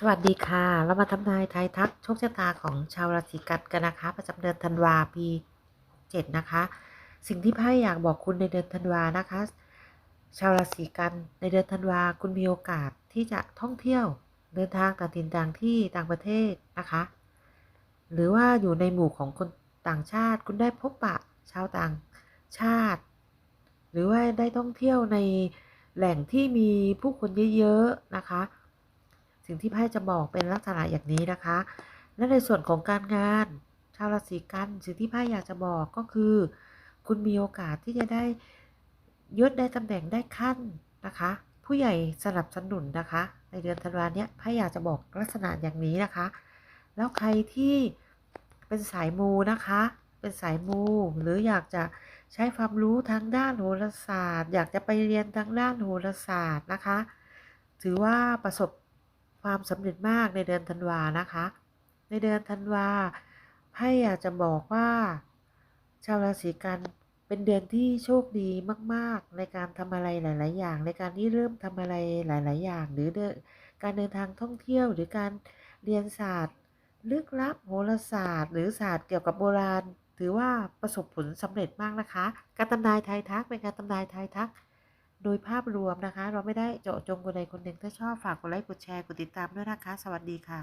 สวัสดีค่ะ เรามาทำนายทายทักโชคชะตาของชาวราศีกันกันนะคะ ประจำเดือนธันวาปี7นะคะ สิ่งที่ไพ่อยากบอกคุณในเดือนธันวานะคะ ชาวราศีกันในเดือนธันวาคุณมีโอกาสที่จะท่องเที่ยวเดินทางต่างถิ่นต่างที่ต่างประเทศนะคะ หรือว่าอยู่ในหมู่ของคนต่างชาติ คุณได้พบปะชาวต่างชาติ หรือว่าได้ท่องเที่ยวในแหล่งที่มีผู้คนเยอะๆนะคะ สิ่งที่ไพ่จะบอกเป็นลักษณะอย่างนี้นะคะ และในส่วนของการงาน ชาวราศีกันสิ่งที่ไพ่อยากจะบอกก็คือ คุณมีโอกาสที่จะได้ยศได้ตำแหน่งได้ขั้นนะคะ ผู้ใหญ่สนับสนุนนะคะ ในเดือนธันวาเนี้ยไพ่อยากจะบอกลักษณะอย่างนี้นะคะ แล้วใครที่เป็นสายมูนะคะ เป็นสายมูหรืออยากจะใช้ความรู้ทางด้านโหราศาสตร์ อยากจะไปเรียนทางด้านโหราศาสตร์นะคะ ถือว่าประสบ ความสำเร็จมากในเดือนธันวานะคะ ในเดือนธันวาไพ่อยากจะบอกว่า ชาวราศีกันเป็นเดือนที่โชคดีมากๆ ในการทำอะไรหลาย ๆ อย่าง ในการที่เริ่มทำอะไรหลาย ๆ อย่าง หรือการเดินทางท่องเที่ยว หรือการเรียนศาสตร์ ลึกลับโหราศาสตร์ หรือศาสตร์เกี่ยวกับโบราณ ถือว่าประสบผลสำเร็จมากนะคะ การทำนายทายทักเป็นการทำนายทายทัก โดยภาพรวมนะคะ เราไม่ได้เจาะจงคนใดคนหนึ่งถ้าชอบฝากกดไลค์กดแชร์กดติดตามด้วยนะคะ สวัสดีค่ะ